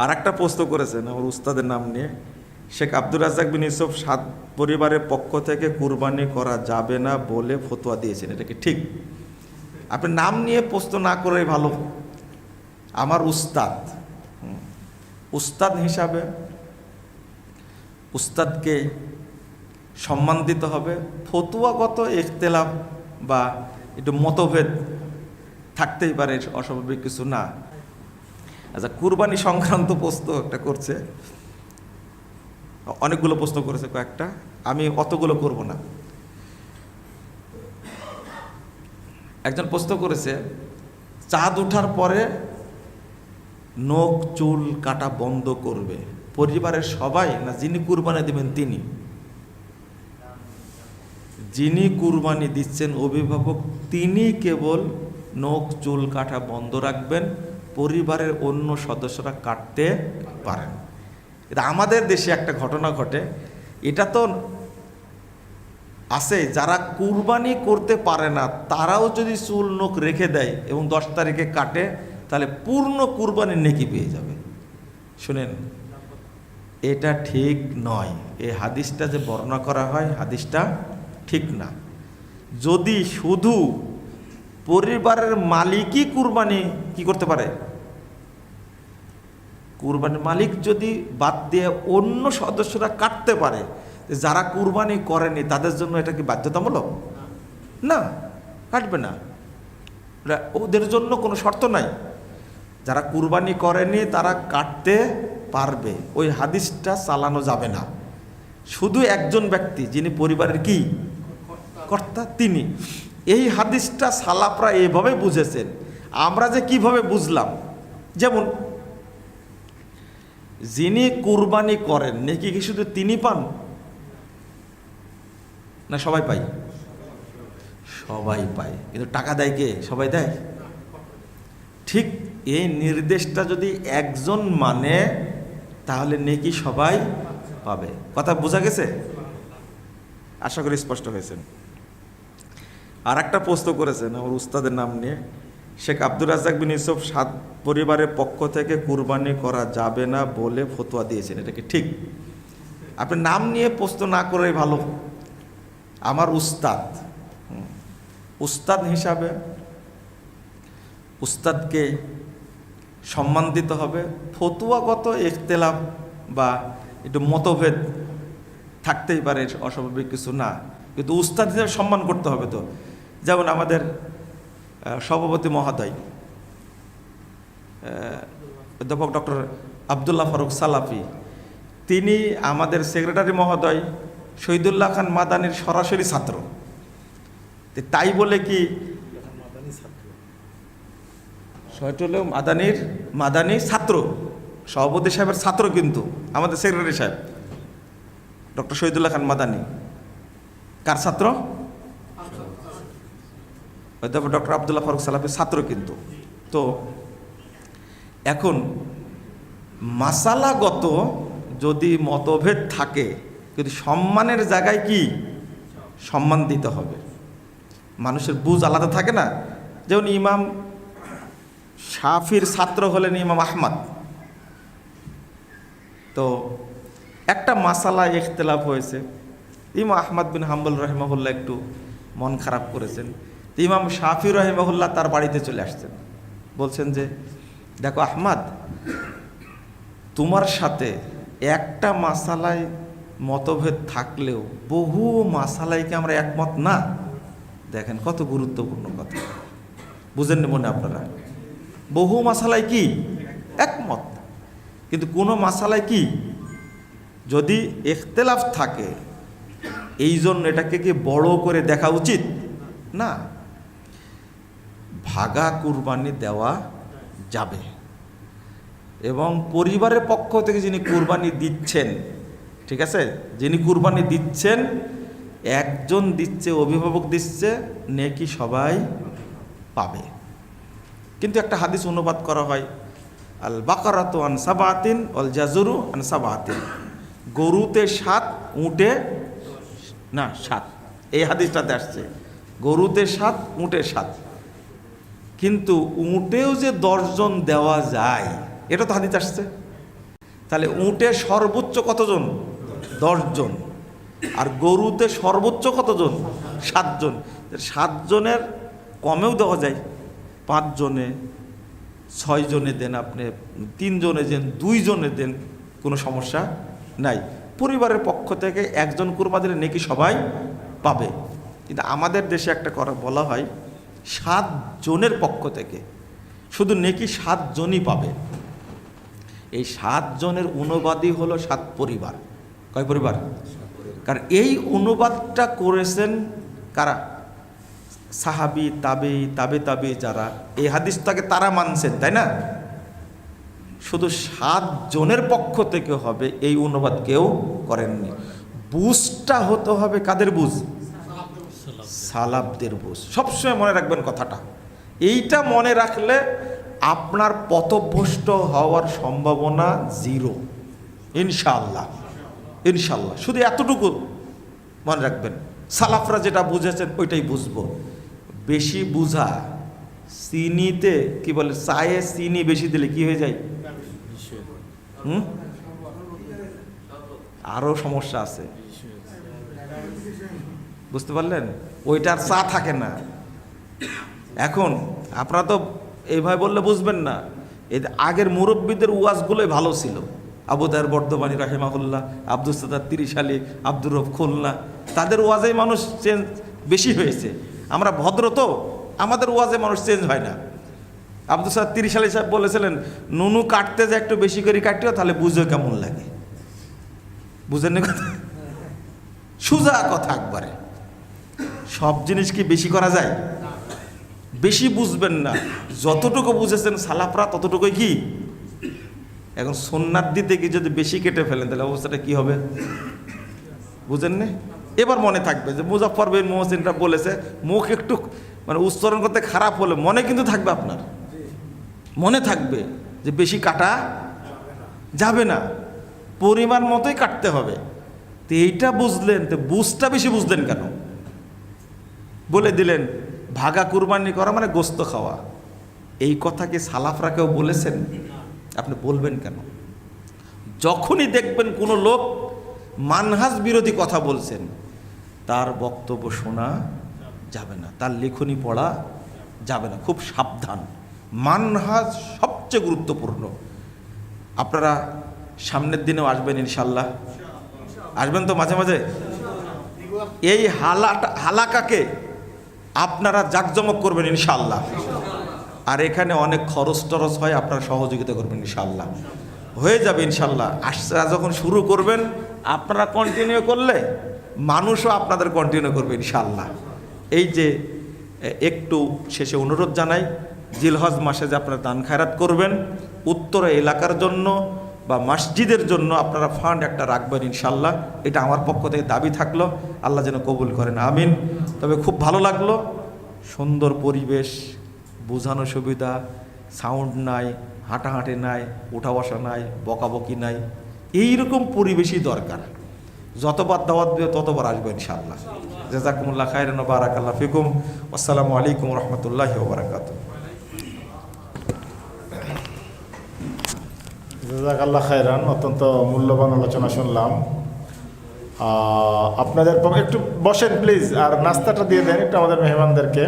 আর একটা প্রশ্ন করেছেন আমার উস্তাদের নাম নিয়ে। শেখ আব্দুর রাজ্জাক বিন ইউসুফ সাত পরিবারের পক্ষ থেকে কুরবানি করা যাবে না বলে ফতোয়া দিয়েছেন, এটা কি ঠিক? আপনি নাম নিয়ে প্রশ্ন না করে ভালো। আমার উস্তাদ উস্তাদ হিসাবে উস্তাদকে সম্মান দিতে হবে। ফতুয়াগত ইখতলাফ বা একটু মতভেদ থাকতেই পারে, অস্বাভাবিক কিছু না। আচ্ছা কুরবানি সংক্রান্ত প্রশ্ন একটা করছে। অনেকগুলো প্রশ্ন করেছে কয়েকটা। আমি অতগুলো করব না। একজন প্রশ্ন করেছে, চাঁদ ওঠার পরে নখ, চুল কাটা বন্ধ করবে। পরিবারের সবাই না যিনি কুরবানি দেবেন তিনি? যিনি কুরবানি দিচ্ছেন অভিভাবক, তিনি কেবল নখ, চুল কাটা বন্ধ রাখবেন। পরিবারের অন্য সদস্যরা কাটতে পারেন। এটা আমাদের দেশে একটা ঘটনা ঘটে। এটা তো আছে, যারা কুরবানি করতে পারে না, তারাও যদি চুল নোখ রেখে দেয় এবং দশ তারিখে কাটে, তাহলে পূর্ণ কুরবানির নেকি পেয়ে যাবে। শুনেন, এটা ঠিক নয়। এই হাদিসটা যে বর্ণনা করা হয়, হাদিসটা ঠিক না। যদি শুধু পরিবারের মালিকই কুরবানি কি করতে পারে? কুরবানির মালিক যদি বাদ দিয়ে অন্য সদস্যরা কাটতে পারে যারা কুরবানি করেনি তাদের জন্য এটা কি বাধ্যতামূলক? না, কাটবে না। ওদের জন্য কোনো শর্ত নাই। যারা কুরবানি করেনি তারা কাটতে পারবে। ওই হাদিসটা চালানো যাবে না। শুধু একজন ব্যক্তি, যিনি পরিবারের কি? কর্তা, তিনি। এই হাদিসটা সালাপরা এইভাবে বুঝেছেন। আমরা যে কীভাবে বুঝলাম? যেমন যিনি কুরবানি করেন, নাকি কি শুধু তিনি পান? না, সবাই পাই সবাই পায়। কিন্তু টাকা দেয় কে? সবাই দেয়? ঠিক এই নির্দেশটা যদি একজন মানে তাহলে নেকি সবাই পাবে। কথা বোঝা গেছে? আশা করি স্পষ্ট হয়েছেন আর একটা প্রশ্ন করেছেন আমার উস্তাদের নাম নিয়ে। শেখ আব্দুর রাজ্জাক বিন ইউসুফ সাত পরিবারের পক্ষ থেকে কুরবানি করা যাবে না বলে ফতোয়া দিয়েছেন, এটা কি ঠিক? আপনি নাম নিয়ে প্রশ্ন না করে ভালো। আমার উস্তাদ উস্তাদ হিসাবে উস্তাদকে সম্মান দিতে হবে। ফতুয়াগত ইখতলাফ বা একটু মতভেদ থাকতেই পারে, অস্বাভাবিক কিছু না। কিন্তু উস্তাদ হিসেবে সম্মান করতে হবে তো। যেমন আমাদের সভাপতি মহোদয় অধ্যাপক ডক্টর আবদুল্লাহ ফারুক সালাফি, তিনি আমাদের সেক্রেটারি মহোদয় শহীদুল্লাহ খান মাদানির সরাসরি ছাত্র। তাই বলে কি শহীদুল মাদানির মাদানি ছাত্র, সভাপতি সাহেবের ছাত্র কিন্তু আমাদের সেক্রেটারি সাহেব, ডক্টর শহীদুল্লাহ খান মাদানি। কার ছাত্র? অধ্যাপক ডক্টর আবদুল্লাহ ফারুক সালাফের ছাত্র কিন্তু। তো এখন মাসালাগত যদি মতভেদ থাকে, কিন্তু সম্মানের জায়গায় কি? সম্মান দিতে হবে। মানুষের বুঝ আলাদা থাকে না। যেমন ইমাম শাফির ছাত্র হলেন ইমাম আহমদ। তো একটা মাসালা ইখতলাফ হয়েছে। ইমাম আহমদ বিন হাম্বুল রহিমাহুল্লাহ একটু মন খারাপ করেছেন। তো ইমাম শাফি রহিমাহুল্লাহ তার বাড়িতে চলে আসছেন। বলছেন যে, দেখো আহমাদ, তোমার সাথে একটা মাসালায় মতভেদ থাকলেও বহু মাসালাইকে আমরা একমত না? দেখেন কত গুরুত্বপূর্ণ কথা। বুঝেন মনে আপনারা? বহু মাসালায় কি? একমত। কিন্তু কোনো মাসালায় কি? যদি এখতেলাফ থাকে এই জন্য এটাকে কি বড় করে দেখা উচিত? না। ভাগা কুরবানি দেওয়া যাবে। এবং পরিবারের পক্ষ থেকে যিনি কুরবানি দিচ্ছেন, ঠিক আছে? যিনি কুরবানি দিচ্ছেন, একজন দিচ্ছে, অভিভাবক দিচ্ছে, নেকি সবাই পাবে। কিন্তু একটা হাদিস অনুবাদ করা হয় আল বাকারাত আন সাবাতিন অল জাজুরু আন সাবাতিন। গরুতে সাত, উঁটে না, সাত। এই হাদিসটাতে আসছে, গরুতে সাত, উঁটে সাত। কিন্তু উঁটেও যে দশজন দেওয়া যায়, এটা তো হাদিস আসছে। তাহলে উঁটে সর্বোচ্চ কতজন? দশজন। আর গরুতে সর্বোচ্চ কতজন? সাতজন। সাতজনের কমেও দেওয়া যায়। পাঁচজনে, ছয়জনে দেন আপনি, তিনজনে দেন, দুইজনে দেন, কোনো সমস্যা নাই। পরিবারের পক্ষ থেকে একজন কুরমা দিলে নাকি সবাই পাবে। কিন্তু আমাদের দেশে একটা করা বলা হয় সাত জনের পক্ষ থেকে। শুধু নেকি সাতজনই পাবে। এই সাতজনের অনুবাদই হলো সাত পরিবার। কয় পরিবার? কারণ এই অনুবাদটা করেছেন কারা? সাহাবি তাবে তাবে তাবে যারা। এই হাদিসটাকে তারা মানছেন, তাই না? শুধু সাত জনের পক্ষ থেকে হবে এই অনুবাদ কেউ করেননি। বুঝটা হতে হবে কাদের বুঝ? সালাবদের বুঝ। সবসময় মনে রাখবেন কথাটা। এইটা মনে রাখলে আপনার পথভ্রষ্ট হওয়ার সম্ভাবনা জিরো। ইনশাল্লাহ ইনশাল্লাহ শুধু এতটুকু মনে রাখবেন। সালাফরা যেটা বুঝেছেন ওইটাই বুঝব। বেশি বুঝা, চিনিতে কি বলে, চায়ে চিনি বেশি দিলে কি হয়ে যায়? হুম? আরও সমস্যা আছে। বুঝতে পারলেন? ওইটার চা থাকে না। এখন আপনারা তো এইভাবে বললে বুঝবেন না। এই আগের মুরব্বীদের ওয়াজগুলোই ভালো ছিল। আবুদার বর্ধমানী রাহেমাহুল্লাহ আব্দুল সাদার তিরিশ আলী, আব্দুর রফ খুলনা, তাদের ওয়াজে মানুষ চেঞ্জ বেশি হয়েছে। আমরা ভদ্র তো, আমাদের ওয়াজে মানুষ চেঞ্জ হয় না। আব্দুল সাদ তিরিশ আলী সাহেব বলেছিলেন, নুনু কাটতে যে একটু বেশি করে কাটিও, তাহলে বুঝো কেমন লাগে? বুঝেন কথা? সোজা কথা একবারে। সব জিনিস কি বেশি করা যায়? বেশি বুঝবেন না। যতটুকু বুঝেছেন সালাফরা ততটুকুই কি? এখন সোননাথ দিতে গিয়ে যদি বেশি কেটে ফেলেন, তাহলে অবস্থাটা কি হবে? বুঝেন না? এবার মনে থাকবে যে মুজাফর বিন মোহসিনটা বলেছে, মুখ একটু মানে উচ্চারণ করতে খারাপ হলে মনে কিন্তু থাকবে আপনার। মনে থাকবে যে বেশি কাটা যাবে না। পরিমাণ মতোই কাটতে হবে। তো এইটা বুঝলেন, তো বুঝটা বেশি বুঝলেন কেন? বলে দিলেন, ভাগা কুরবানি করা মানে গোস্ত খাওয়া। এই কথা কি সালাফরা কেউ বলেছেন? আপনি বলবেন কেন? যখনই দেখবেন কোনো লোক মানহাজ বিরোধী কথা বলছেন, তার বক্তব্য শোনা যাবে না, তার লেখনী পড়া যাবে না, খুব সাবধান। মানহাজ সবচেয়ে গুরুত্বপূর্ণ। আপনারা সামনের দিনেও আসবেন ইনশাল্লাহ আসবেন তো মাঝে মাঝে? এই হালাটা হালাকাকে আপনারা জাকজমক করবেন ইনশাল্লাহ আর এখানে অনেক খরচ টরচ হয়, আপনারা সহযোগিতা করবেন ইনশাল্লাহ হয়ে যাবে ইনশাল্লাহ আসরা যখন শুরু করবেন, আপনারা কন্টিনিউ করলে মানুষও আপনাদের কন্টিনিউ করবে ইনশাল্লাহ এই যে একটু শেষে অনুরোধ জানাই, জিলহজ মাসে যে আপনারা দান খায়রাত করবেন, উত্তর এলাকার জন্য বা মসজিদের জন্য আপনারা ফান্ড একটা রাখবেন ইনশাল্লাহ এটা আমার পক্ষ থেকে দাবি থাকল। আল্লাহ যেন কবুল করেন, আমিন। তবে খুব ভালো লাগল। সুন্দর পরিবেশ, বোঝানো সুবিধা সাউন্ড নাই, হাঁটাহাঁটি নাই উঠা বসা নাই, বকাবকি নাই। এইরকম পরিবেশই দরকার। যতবার দাওয়াত দিবে ততবার আসবে ইনশাআল্লাহ। জাজাকুমুল্লাহ খায়রান বারাকাল্লাহ ফিকুম। আসসালামু আলাইকুম রহমতুল্লাহ বারাকাতুহ। জাজাকাল্লাহ খায়রান, অত্যন্ত মূল্যবান আলোচনা শুনলাম। আপনাদের পক্ষে একটু বসেন প্লিজ আর নাস্তাটা দিয়ে দেন একটু আমাদের মেহমানদেরকে।